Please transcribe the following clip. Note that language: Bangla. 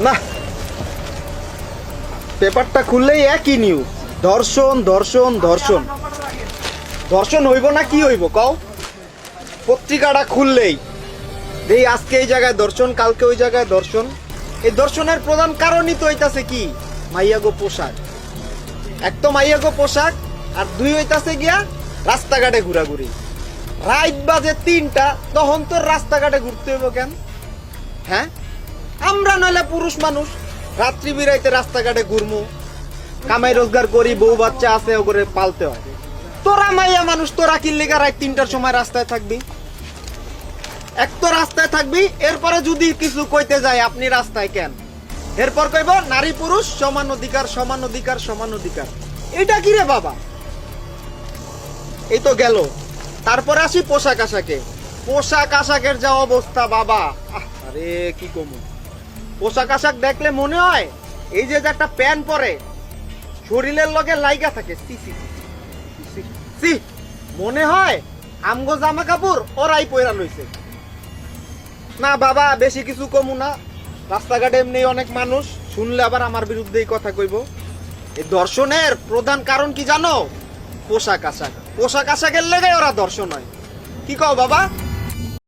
না। পেপারটা খুললেই একই নিউজ দর্শন দর্শন দর্শন। দর্শন হইব না কি হইব, কও? পত্রিকাটা খুললেই। এই আজকে এই জায়গায় দর্শন, কালকে ওই জায়গায় দর্শন। এই দর্শনের প্রধান কারণই তো হইতাছে কি? মাইয়াগো পোশাক। এক তো মাইয়াগো পোশাক, আর দুই হইতাছে গিয়া রাস্তাঘাটে ঘোরাঘুরি। রাইট বাজে তিনটা, তখন তো রাস্তাঘাটে ঘুরতে হইব কেন? হ্যাঁ? আমরা নইলে পুরুষ মানুষ। রাত্রি বিরাইতে রাস্তাঘাটে ঘুরমু। কামাই রোজগার করি, বউ বাচ্চা আছে ও করে পালতে হয়। তোরা মাইয়া মানুষ, তোরা কিল্লিগা রাত তিনটার সময় রাস্তায় থাকবি। এক তো রাস্তায় থাকবি, এরপরে যদি কিছু কইতে যায়, আপনি রাস্তায় কেন? এরপর কইব, নারী পুরুষ, সমান অধিকার সমান অধিকার সমান অধিকার। এটা কি রে বাবা? এই তো গেল। তারপরে আসি পোশাক আশাকে। পোশাক আশাকের যা অবস্থা বাবা। আরে, কি কমু? পোশাক আশাক দেখলে মনে হয় এই যে একটা প্যান্ট পরে, শরীরের লগে লাইগা থাকে। সি মনে হয় আমগো জামা কাপড় ওরাই পয়রা লইছে। না বাবা, বেশি কিছু কমু না। রাস্তাঘাটে এমনি অনেক মানুষ, শুনলে আবার আমার বিরুদ্ধেই কথা কইব। এই দর্শনের প্রধান কারণ কি জানো? পোশাক আশাক। পোশাক আশাকের লেগে ওরা দর্শন হয়। কি কও বাবা?